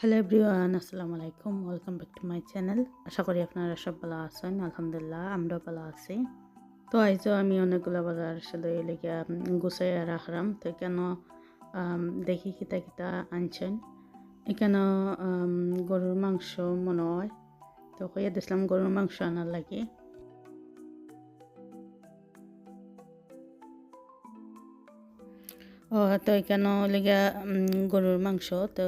Hello everyone আসসালামু আলাইকুম welcome back to my channel আশা করি আপনারা সব ভালো আছেন। আলহামদুলিল্লাহ, আমরাও ভালো আছি। তো আইজও আমি অনেকগুলো বাজার আসলে লেগে গুছাই রাখলাম তো কেন দেখি কিতা কিতা আনছেন। এখানে গরুর মাংস মনে হয়। তো কইয়া দিছিলাম গরুর মাংস আনার লাগে। ও, তো এখানে লেগে গরুর মাংস। তো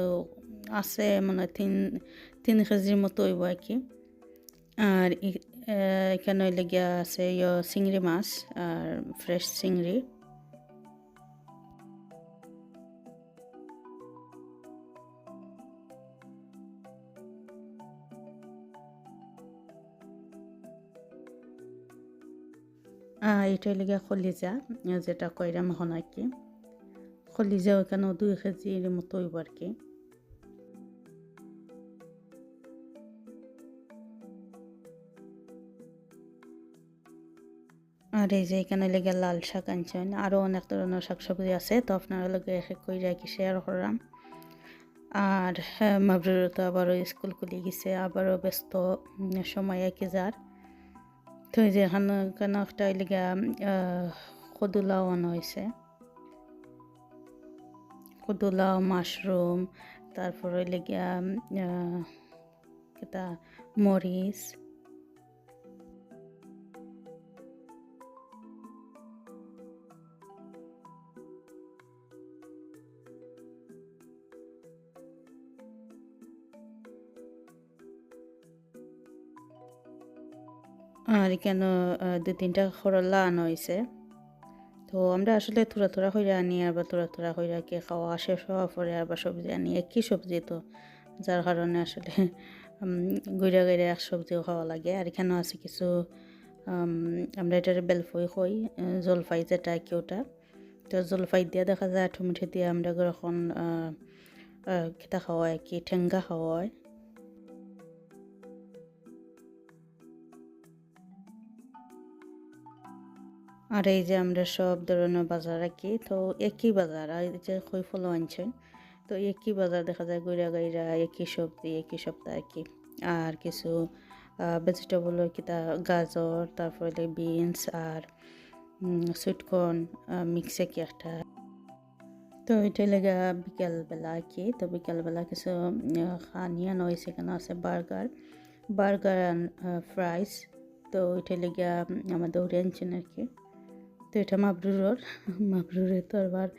আছে মানে তিন তিন কেজির মতো হইব আর কি। আর এখানে লেগে আছে ইয় চিংড়ি মাছ আর ফ্রেশ চিংড়ি। এটা লেগে খলিজা, যেটা কইরাম এখন আর কি। খলিজা ওখানেও দুই কেজির মতো হইব আর কি। আর এই যে এখানে লেগে লাল শাক আনছেন আরও অনেক ধরনের শাকসবজি আছে, তো আপনারা লগে এক এক করে কি শেয়ার করলাম। আর মাবরুর তো আবারও স্কুল খুলে গেছে, আবারও ব্যস্ত সময় একই যার। তো এই যে এখানে এখানে একটা লেগে কদুলাও আনা হয়েছে। কদুলাও, মাশরুম, তারপরে লেগে এটা মরিচ। আর এখানে দু তিনটা খরলা আনা হয়েছে তো আমরা আসলে থোড়া থোড়া হইরা আনি আবার থোড়া থোড়া হইরা কে খাওয়া শেষ হওয়া পরে আবার সবজি আনি, একই সবজি তো। যার কারণে আসলে গইরা গইরা এক সবজিও খাওয়া লাগে। আর এখানেও আছে কিছু আমরা এটার বেলফই হই জলফাই যেটা কি ওটা। তো জলফাই দিয়ে দেখা যায় টমেটো দিয়ে আমরা এখন খেতা খাওয়া কি ঠেঙ্গা খাওয়া হয় আর এই যে আমরা সব ধরনের বাজার রাখি, তো একই বাজার, আর যে কই ফলো আনছেন, তো একই বাজার দেখা যায় গৈরা গৈরা একই সবজি, একই সপ্তাহ কি আর কিছু ভেজিটেবল কিতা, গাজর, তারপরে বিনস আর সুইটকর্ন মিক্সে কি একটা। তো এটা লেগে বিকেলবেলা কি তো বিকেলবেলা কিছু খানিয়া নয় সেখানে আছে বার্গার। বার্গার অ্যান্ড ফ্রাইস তো এটা লেগে আমাদের আনছেন আর কি তো এটা মাবরুরর, মাবরুরে তো আবার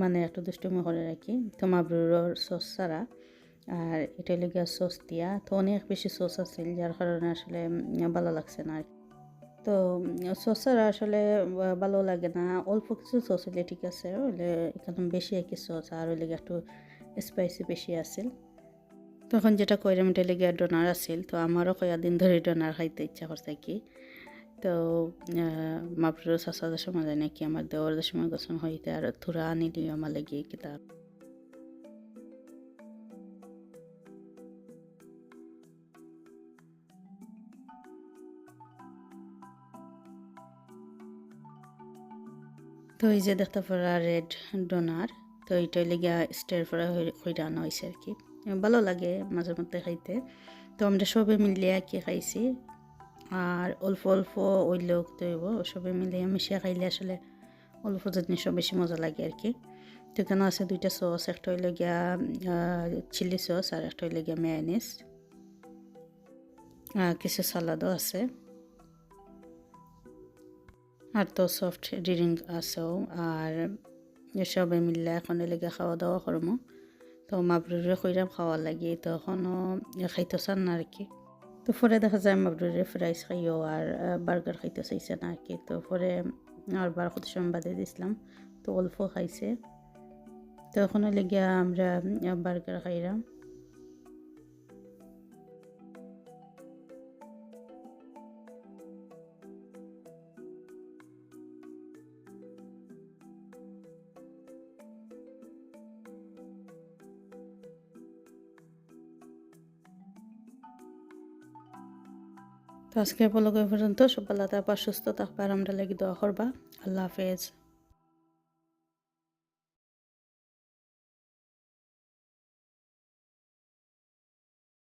মানে একটু দুষ্টুমি করে রাখি তো মাবরুরর সস ছাড়া, আর এটা লেগে সস দিয়া। তো অনেক বেশি সস আছিল যার কারণে আসলে ভালো লাগছে না আর তো সস ছাড়া আসলে ভালো লাগে না। অল্প কিছু সস হলে ঠিক আছে হলে এখানে বেশি একই সস, আর ওই লেগে একটু স্পাইসি বেশি আছিল। তখন যেটা কইরাম, এটা লেগে ডোনার আছিল। তো আমারও কয়েকদিন ধরে ডোনার খাইতে ইচ্ছা করছে কি। তো মাপুর চাচাদের সময় নাকি আমার দেওয়ারদের সময় গছন হইতে আর থুরা আনিলি আমার লাগি কিতাব। তো এই যে দেখতে পারা রেড ডোনার, তো এইটাই লেগে স্টের পরে আনা হয়েছে আর কি। ভালো লাগে মাঝে মধ্যে খাইতে। তো আমরা সবে মিলিয়ে কি খাইছি। আর অল্প অল্প ওইলেও তৈব সবাই মিলে মিশিয়ে খাইলে আসলে অল্প জিনিস বেশি মজা লাগে আর কি। তো এখানে আছে দুইটা সস, একটা হইলে গিয়া চিলি সস আর একটা হইলে গিয়া মেয়ানিস কিছু সালাদও আছে। আর তো সফট ড্রিঙ্ক আছেও, আর সবাই মিললে এখন লেগে খাওয়া দাওয়া করব তো মাবরুরে কইরাম খাওয়া লাগে, তো এখনও খাইতে চান না আর কি। তো পরে দেখা যায় মাবরুরে ফ্রাইস খাইও আর বার্গার খাইতে চাইছে না আর কি তো পরে আর বার সময় বাদে দিছিলাম তো অল্প খাইছে তো ওখানে লেগে আমরা বার্গার খাইলাম তো আজকে বলগে পর্যন্ত। সব আল্লাহ তারপর সুস্থ থাকবার আমরা লাগি দোয়া করবা। আল্লাহ হাফেজ।